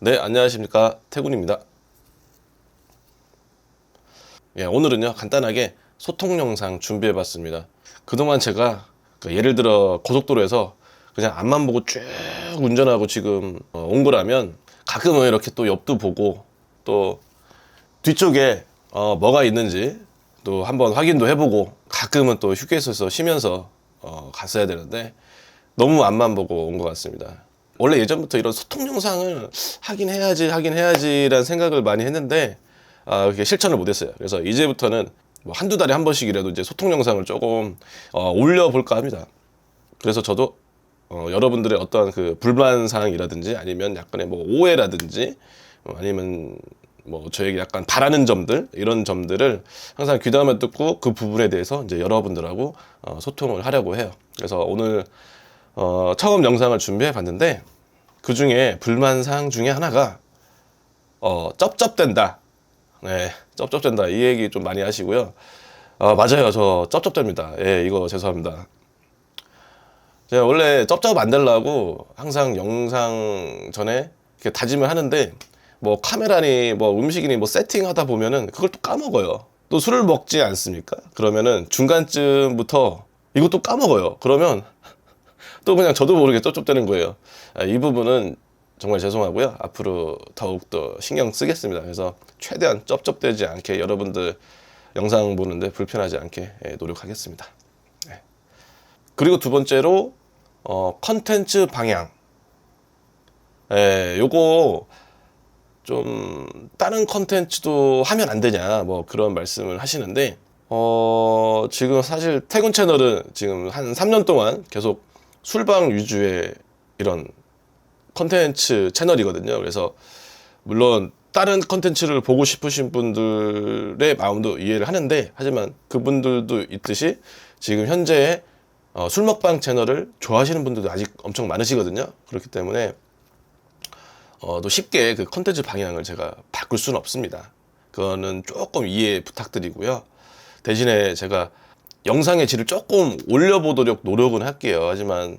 네, 안녕하십니까. 태군입니다. 예, 오늘은요, 간단하게 소통 영상 준비해 봤습니다. 그동안 제가 그 예를 들어 고속도로에서 그냥 앞만 보고 쭉 운전하고 지금 어, 온 거라면 가끔은 이렇게 또 옆도 보고 또 뒤쪽에 어, 뭐가 있는지 또 한번 확인도 해보고 가끔은 또 휴게소에서 쉬면서 어, 갔어야 되는데 너무 앞만 보고 온 것 같습니다. 원래 예전부터 이런 소통 영상을 하긴 해야지 하긴 해야지라는 생각을 많이 했는데 아, 그게 실천을 못했어요. 그래서 이제부터는 뭐 한두 달에 한 번씩이라도 이제 소통 영상을 조금 어, 올려볼까 합니다. 그래서 저도 어, 여러분들의 어떠한 그 불만 사항이라든지 아니면 약간의 뭐 오해라든지 어, 아니면 뭐 저에게 약간 바라는 점들 이런 점들을 항상 귀담아 듣고 그 부분에 대해서 이제 여러분들하고 어, 소통을 하려고 해요. 그래서 오늘 어, 처음 영상을 준비해 봤는데 그 중에 불만 사항 중에 하나가 어, 쩝쩝댄다. 네, 쩝쩝댄다. 이 얘기 좀 많이 하시고요. 어, 맞아요. 저 쩝쩝됩니다. 예, 이거 죄송합니다. 제가 원래 쩝쩝 안 되려고 항상 영상 전에 이렇게 다짐을 하는데 뭐 카메라니 뭐 음식이니 뭐 세팅하다 보면은 그걸 또 까먹어요. 또 술을 먹지 않습니까? 그러면은 중간쯤부터 이것도 까먹어요. 그러면 또 그냥 저도 모르게 쩝쩝대는 거예요. 아, 이 부분은 정말 죄송하고요. 앞으로 더욱더 신경 쓰겠습니다. 그래서 최대한 쩝쩝대지 않게 여러분들 영상 보는데 불편하지 않게 예, 노력하겠습니다. 네. 그리고 두 번째로 어, 컨텐츠 방향. 예, 요거 좀 다른 컨텐츠도 하면 안 되냐 뭐 그런 말씀을 하시는데 어 지금 사실 태군 채널은 지금 한 3년 동안 계속 술방 위주의 이런 컨텐츠 채널이거든요. 그래서 물론 다른 컨텐츠를 보고 싶으신 분들의 마음도 이해를 하는데 하지만 그분들도 있듯이 지금 현재 어, 술 먹방 채널을 좋아하시는 분들도 아직 엄청 많으시거든요. 그렇기 때문에 어, 또 쉽게 그 컨텐츠 방향을 제가 바꿀 수는 없습니다. 그거는 조금 이해 부탁드리고요. 대신에 제가 영상의 질을 조금 올려보도록 노력은 할게요. 하지만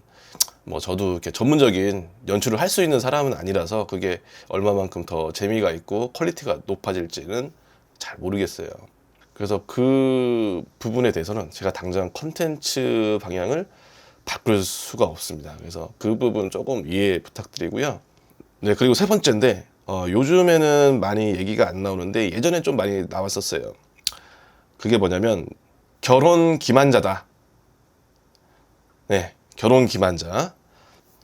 뭐 저도 이렇게 전문적인 연출을 할 수 있는 사람은 아니라서 그게 얼마만큼 더 재미가 있고 퀄리티가 높아질지는 잘 모르겠어요. 그래서 그 부분에 대해서는 제가 당장 컨텐츠 방향을 바꿀 수가 없습니다. 그래서 그 부분 조금 이해 부탁드리고요. 네, 그리고 세 번째인데, 어, 요즘에는 많이 얘기가 안 나오는데 예전에 좀 많이 나왔었어요. 그게 뭐냐면, 결혼 기만자다. 네, 결혼 기만자.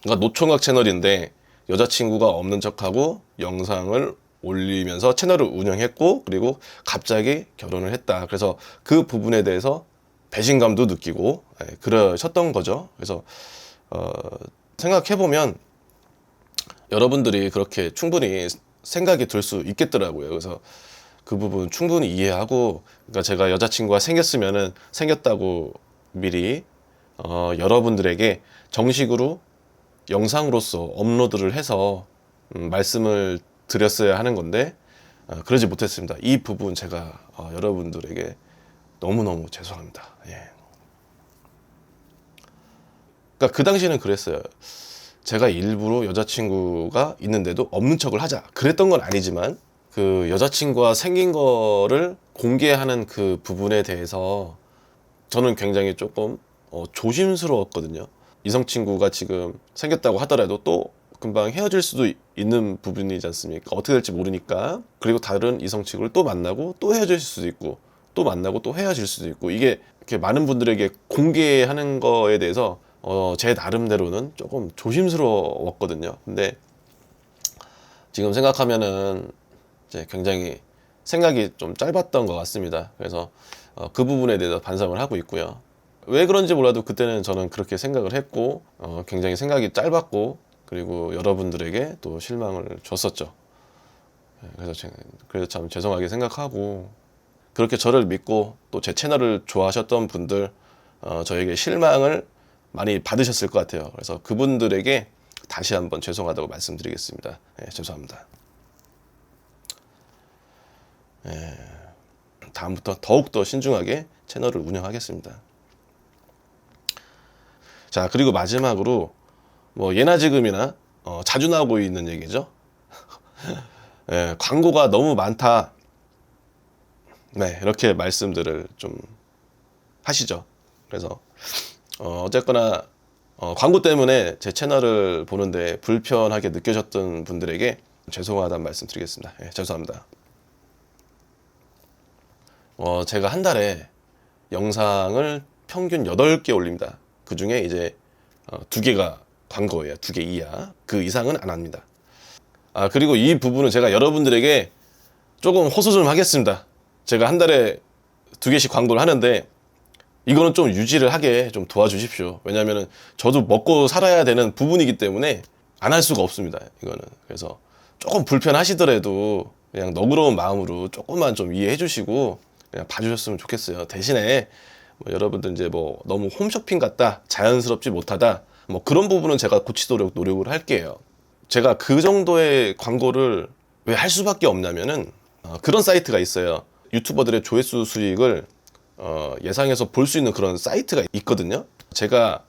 그러니까 노총각 채널인데 여자친구가 없는 척하고 영상을 올리면서 채널을 운영했고 그리고 갑자기 결혼을 했다. 그래서 그 부분에 대해서 배신감도 느끼고 예, 그러셨던 거죠. 그래서 어, 생각해 보면 여러분들이 그렇게 충분히 생각이 들 수 있겠더라고요. 그래서 그 부분 충분히 이해하고 그러니까 제가 여자친구가 생겼으면은 생겼다고 미리 어, 여러분들에게 정식으로 영상으로서 업로드를 해서 음, 말씀을 드렸어야 하는 건데 어, 그러지 못했습니다. 이 부분 제가 어, 여러분들에게 너무너무 죄송합니다. 예. 그러니까 그 당시에는 그랬어요. 제가 일부러 여자친구가 있는데도 없는 척을 하자. 그랬던 건 아니지만 그 여자친구가 생긴 거를 공개하는 그 부분에 대해서 저는 굉장히 조금 어, 조심스러웠거든요. 이성 친구가 지금 생겼다고 하더라도 또 금방 헤어질 수도 이- 있는 부분이지 않습니까? 어떻게 될지 모르니까. 그리고 다른 이성 친구를 또 만나고 또 헤어질 수도 있고 또 만나고 또 헤어질 수도 있고 이게 이렇게 많은 분들에게 공개하는 거에 대해서 어, 제 나름대로는 조금 조심스러웠거든요. 근데 지금 생각하면은 이제 굉장히 생각이 좀 짧았던 것 같습니다. 그래서 어, 그 부분에 대해서 반성을 하고 있고요. 왜 그런지 몰라도 그때는 저는 그렇게 생각을 했고 어, 굉장히 생각이 짧았고 그리고 여러분들에게 또 실망을 줬었죠. 예, 그래서 제가 그래서 참 죄송하게 생각하고 그렇게 저를 믿고 또 제 채널을 좋아하셨던 분들 어, 저에게 실망을 많이 받으셨을 것 같아요. 그래서 그분들에게 다시 한번 죄송하다고 말씀드리겠습니다. 예, 죄송합니다. 예, 다음부터 더욱더 신중하게 채널을 운영하겠습니다. 자, 그리고 마지막으로 뭐 예나 지금이나 어, 자주 나오고 있는 얘기죠. 예, 광고가 너무 많다. 네, 이렇게 말씀들을 좀 하시죠. 그래서 어, 어쨌거나 어, 광고 때문에 제 채널을 보는데 불편하게 느껴졌던 분들에게 죄송하다는 말씀 드리겠습니다. 예, 죄송합니다. 어, 제가 한 달에 영상을 평균 8개 올립니다. 그 중에 이제 어, 두 개가 광고예요. 두개 이하. 그 이상은 안 합니다. 아, 그리고 이 부분은 제가 여러분들에게 조금 호소 좀 하겠습니다. 제가 한 달에 두 개씩 광고를 하는데 이거는 좀 유지를 하게 좀 도와주십시오. 왜냐면은 저도 먹고 살아야 되는 부분이기 때문에 안 할 수가 없습니다. 이거는. 그래서 조금 불편하시더라도 그냥 너그러운 마음으로 조금만 좀 이해해 주시고 그냥 봐주셨으면 좋겠어요. 대신에 뭐 여러분들 이제 뭐 너무 홈쇼핑 같다, 자연스럽지 못하다, 뭐 그런 부분은 제가 고치도록 노력을 할게요. 제가 그 정도의 광고를 왜 할 수밖에 없냐면은 어, 그런 사이트가 있어요. 유튜버들의 조회수 수익을 어, 예상해서 볼 수 있는 그런 사이트가 있거든요. 제가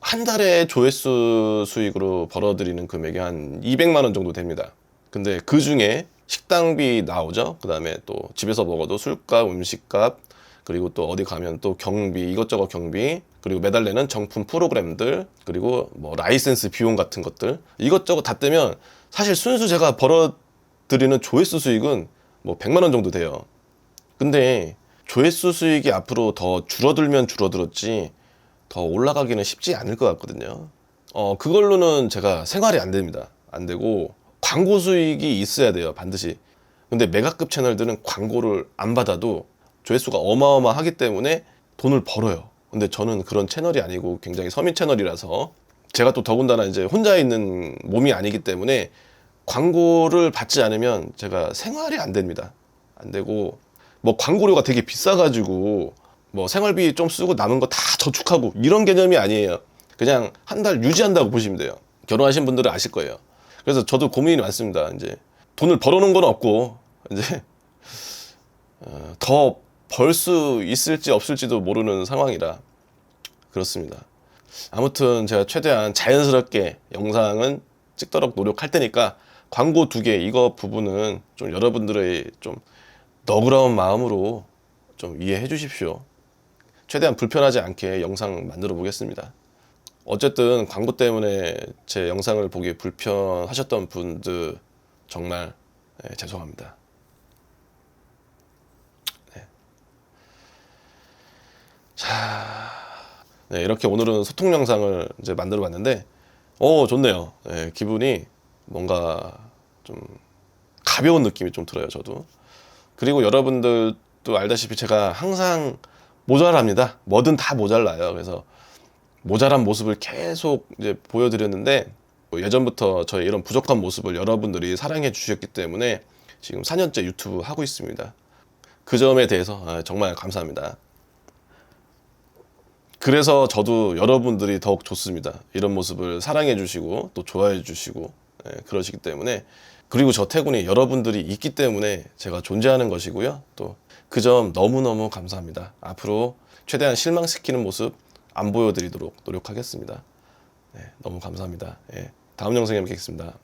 한 달에 조회수 수익으로 벌어들이는 금액이 한 200만 원 정도 됩니다. 근데 그 중에 식당비 나오죠. 그 다음에 또 집에서 먹어도 술값, 음식값, 그리고 또 어디 가면 또 경비, 이것저것 경비, 그리고 매달 내는 정품 프로그램들, 그리고 뭐 라이센스 비용 같은 것들, 이것저것 다 떼면 사실 순수 제가 벌어들이는 조회수 수익은 뭐 100만 원 정도 돼요. 근데 조회수 수익이 앞으로 더 줄어들면 줄어들었지 더 올라가기는 쉽지 않을 것 같거든요. 어, 그걸로는 제가 생활이 안 됩니다. 안 되고 광고 수익이 있어야 돼요. 반드시. 근데 메가급 채널들은 광고를 안 받아도 조회수가 어마어마하기 때문에 돈을 벌어요. 근데 저는 그런 채널이 아니고 굉장히 서민 채널이라서 제가 또 더군다나 이제 혼자 있는 몸이 아니기 때문에 광고를 받지 않으면 제가 생활이 안 됩니다. 안 되고 뭐 광고료가 되게 비싸가지고 뭐 생활비 좀 쓰고 남은 거 다 저축하고 이런 개념이 아니에요. 그냥 한 달 유지한다고 보시면 돼요. 결혼하신 분들은 아실 거예요. 그래서 저도 고민이 많습니다. 이제 돈을 벌어놓은 건 없고 이제 어, 더벌 수 있을지 없을지도 모르는 상황이라 그렇습니다. 아무튼 제가 최대한 자연스럽게 영상은 찍도록 노력할 테니까 광고 두 개 이거 부분은 좀 여러분들의 좀 너그러운 마음으로 좀 이해해 주십시오. 최대한 불편하지 않게 영상 만들어 보겠습니다. 어쨌든 광고 때문에 제 영상을 보기 불편하셨던 분들 정말 네, 죄송합니다. 네. 자, 네, 이렇게 오늘은 소통 영상을 이제 만들어 봤는데, 오, 좋네요. 네, 기분이 뭔가 좀 가벼운 느낌이 좀 들어요, 저도. 그리고 여러분들도 알다시피 제가 항상 모자랍니다. 뭐든 다 모자라요. 그래서 모자란 모습을 계속 이제 보여드렸는데 뭐 예전부터 저의 이런 부족한 모습을 여러분들이 사랑해 주셨기 때문에 지금 4년째 유튜브 하고 있습니다. 그 점에 대해서 아, 정말 감사합니다. 그래서 저도 여러분들이 더욱 좋습니다. 이런 모습을 사랑해 주시고 또 좋아해 주시고 예, 그러시기 때문에 그리고 저 태군이 여러분들이 있기 때문에 제가 존재하는 것이고요. 또 그 점 너무너무 감사합니다. 앞으로 최대한 실망시키는 모습 안 보여드리도록 노력하겠습니다. 네, 너무 감사합니다. 예, 다음 영상에 뵙겠습니다.